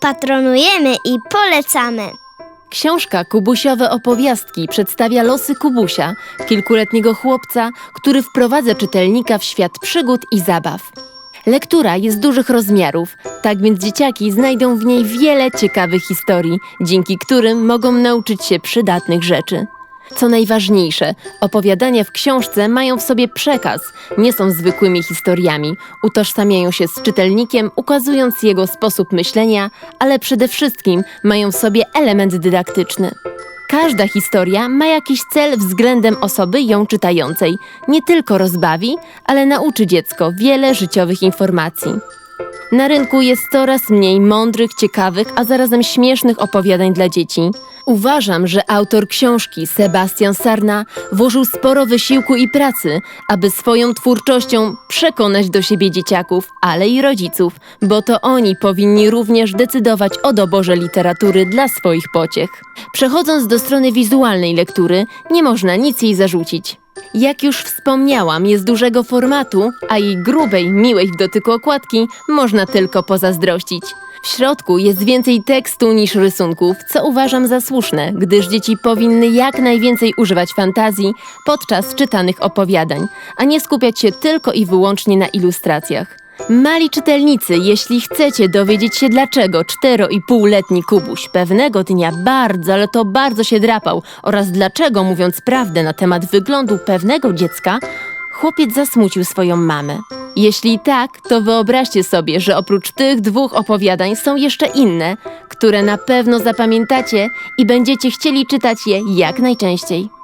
patronujemy i polecamy. Książka Kubusiowe opowiastki przedstawia losy Kubusia, kilkuletniego chłopca, który wprowadza czytelnika w świat przygód i zabaw. Lektura jest dużych rozmiarów, tak więc dzieciaki znajdą w niej wiele ciekawych historii, dzięki którym mogą nauczyć się przydatnych rzeczy. Co najważniejsze, opowiadania w książce mają w sobie przekaz, nie są zwykłymi historiami, utożsamiają się z czytelnikiem, ukazując jego sposób myślenia, ale przede wszystkim mają w sobie element dydaktyczny. Każda historia ma jakiś cel względem osoby ją czytającej. Nie tylko rozbawi, ale nauczy dziecko wiele życiowych informacji. Na rynku jest coraz mniej mądrych, ciekawych, a zarazem śmiesznych opowiadań dla dzieci. Uważam, że autor książki, Sebastian Sarna, włożył sporo wysiłku i pracy, aby swoją twórczością przekonać do siebie dzieciaków, ale i rodziców, bo to oni powinni również decydować o doborze literatury dla swoich pociech. Przechodząc do strony wizualnej lektury, nie można nic jej zarzucić. Jak już wspomniałam, jest dużego formatu, a jej grubej, miłej w dotyku okładki można tylko pozazdrościć. W środku jest więcej tekstu niż rysunków, co uważam za słuszne, gdyż dzieci powinny jak najwięcej używać fantazji podczas czytanych opowiadań, a nie skupiać się tylko i wyłącznie na ilustracjach. Mali czytelnicy, jeśli chcecie dowiedzieć się dlaczego 4,5-letni Kubuś pewnego dnia bardzo, ale to bardzo się drapał oraz dlaczego, mówiąc prawdę na temat wyglądu pewnego dziecka, chłopiec zasmucił swoją mamę. Jeśli tak, to wyobraźcie sobie, że oprócz tych dwóch opowiadań są jeszcze inne, które na pewno zapamiętacie i będziecie chcieli czytać je jak najczęściej.